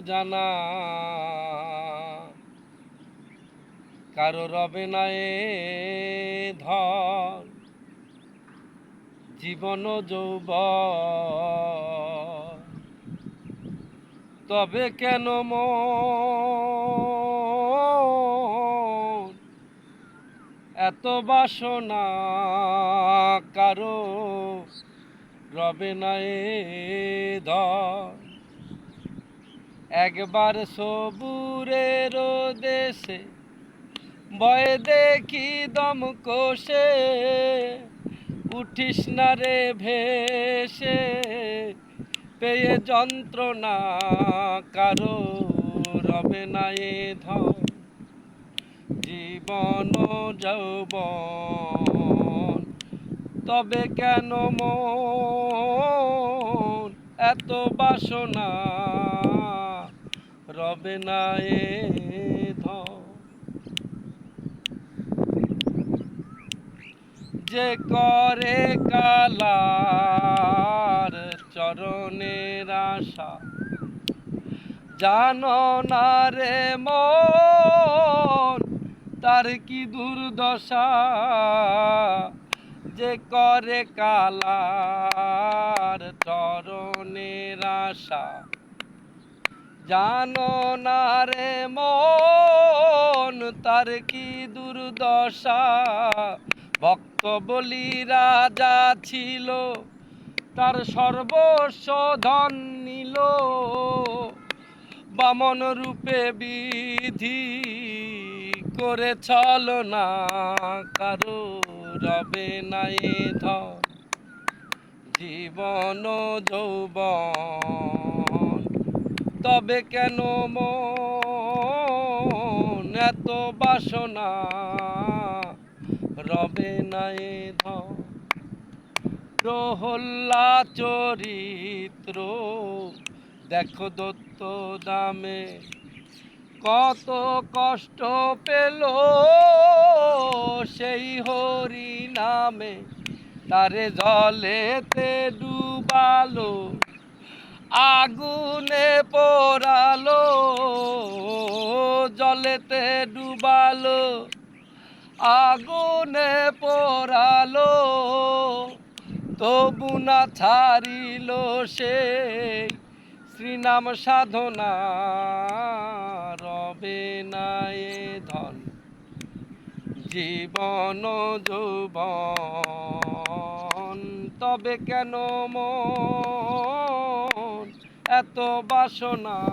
জানা। কারও রবে না এ ধন। জীবন যৌব তবে কেন এত বাসনা কারও রবে না এ ধন। একবার সবুরের দেশে বয় দেখি দম কোষে, উঠিস না রে ভেসে, পেয়ে যন্ত্রণা কারও রবে না এ ধন। জীবন তবে কেন মন? এত বাসনা রবে না এ যে করে কালার চরণের আশা, জানো না রে মন, তার কি দুর্দশা? যে করে কালার চরণের আশা জানো না রে মন, তার কি দুর্দশা? ভক্ত বলি রাজা ছিল, তার সর্বস্ব ধন নিল। বামন রূপে বিধি করে চল না, কারও রবে না এ ধন। জীবন যৌবন তবে কেন এত বাসনা? রবে না এ ধন, প্রহল্লা চরিত্র। দেখো দত্ত দামে কত কষ্ট পেল সেই হরি নামে তারে জলেতে ডুবালো আগুনে পোড়ালো, জলেতে ডুবালো। আগুনে পোড়ালো, তবু না ছাড়িল সে শ্রীনাম সাধনা। রবে না এ ধন, জীবন যৌবন। তবে কেন মন এত বাসনা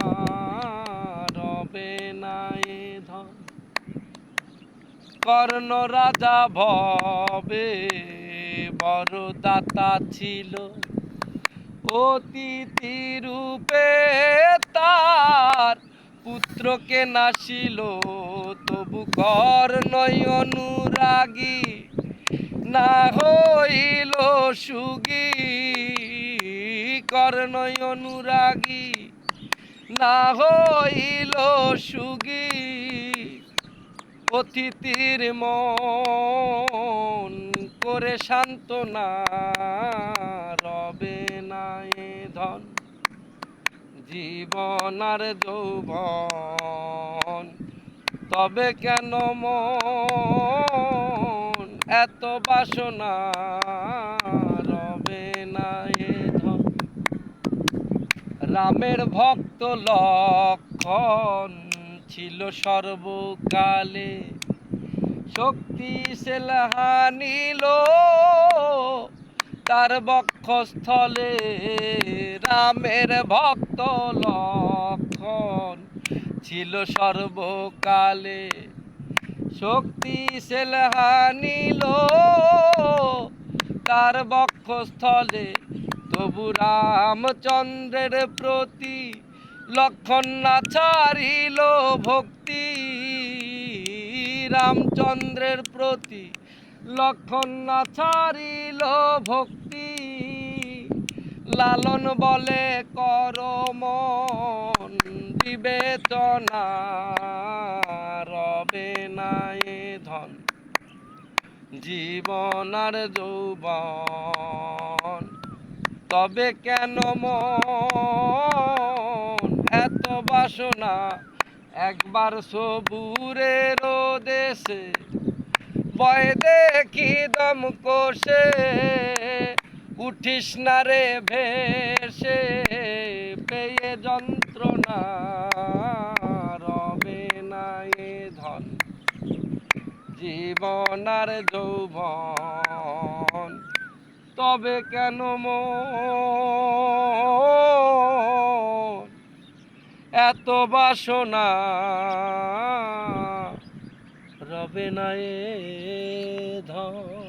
রবে নাই ধন? কর্ণ রাজা ভবে বড় দাতা ছিল। অতিথি রূপে তার পুত্রকে নাসিল তবু কর্ণই অনুরাগী। না হইল সুগী কর্ণই অনুরাগী। না হইল সুগী, অতিথির মন করে সান্ত্বনা রবে না এ ধন। জীবন আর যৌবন, তবে কেন মন এত বাসনা রবে না এ ধন। রামের ভক্ত লক্ষণ ছিল সর্বকালে। শক্তি সেলহানিল তার বক্ষস্থলে। রামের ভক্ত লক্ষণ ছিল সর্বকালে। শক্তি সেলহানিল তার বক্ষস্থলে তবু রামচন্দ্রের প্রতি লক্ষণ না ছাড়িল ভক্তি। রামচন্দ্রের প্রতি লক্ষণ না ছাড়িল ভক্তি। লালন বলে কর মন বিবেচনা রবে নাই ধন। জীবন আর যৌবন, তবে কেন মন? এত বাসনা, একবার সবুরের দেশে, বয় দেখি দম কোষে। উঠিস না রে ভেসে, পেয়ে যন্ত্রণা রবে না এ ধন। জীবন আর যৌবন, তবে কেন মন? এত বাসনা রবে না এ ধন।